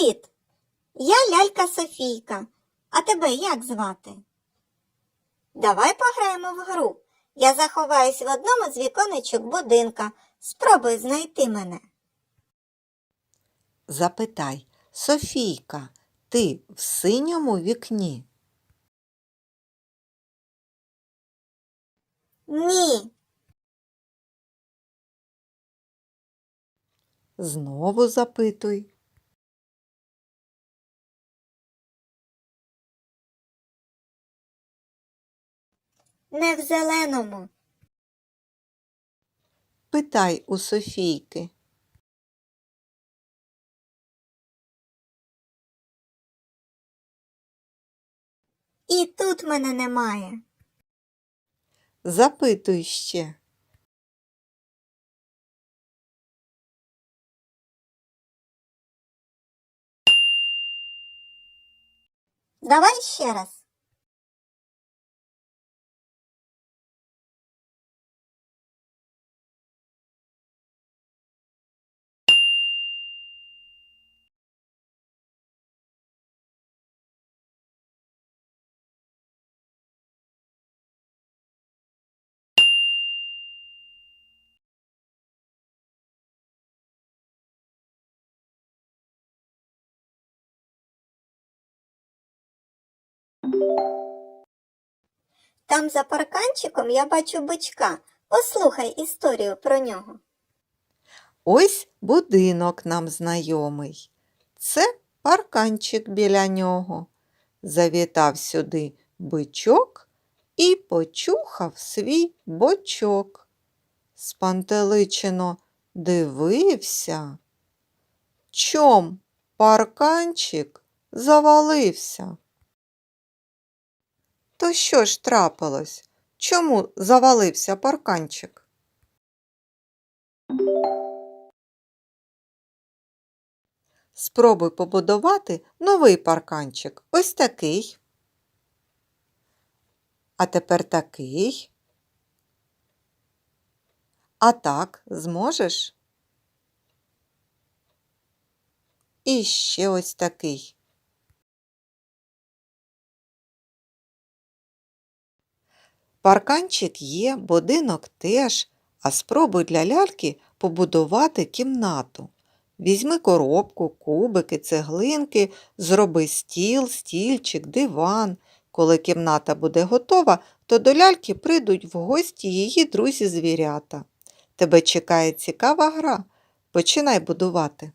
Привіт! Я лялька Софійка. А тебе як звати? Давай пограємо в гру. Я заховаюсь в одному з віконечок будинка. Спробуй знайти мене. Запитай, Софійка, ти в синьому вікні? Ні. Знову запитуй. Не в зеленому. Питай у Софійки. І тут мене немає. Запитуй ще. Давай ще раз. Там за парканчиком я бачу бичка. Послухай історію про нього. Ось будинок нам знайомий. Це парканчик біля нього. Завітав сюди бичок і почухав свій бочок. Спантеличено дивився. Чом парканчик завалився? То що ж трапилось? Чому завалився парканчик? Спробуй побудувати новий парканчик. Ось такий. А тепер такий. А так зможеш? І ще ось такий. Парканчик є, будинок теж, а спробуй для ляльки побудувати кімнату. Візьми коробку, кубики, цеглинки, зроби стіл, стільчик, диван. Коли кімната буде готова, то до ляльки прийдуть в гості її друзі-звірята. Тебе чекає цікава гра. Починай будувати.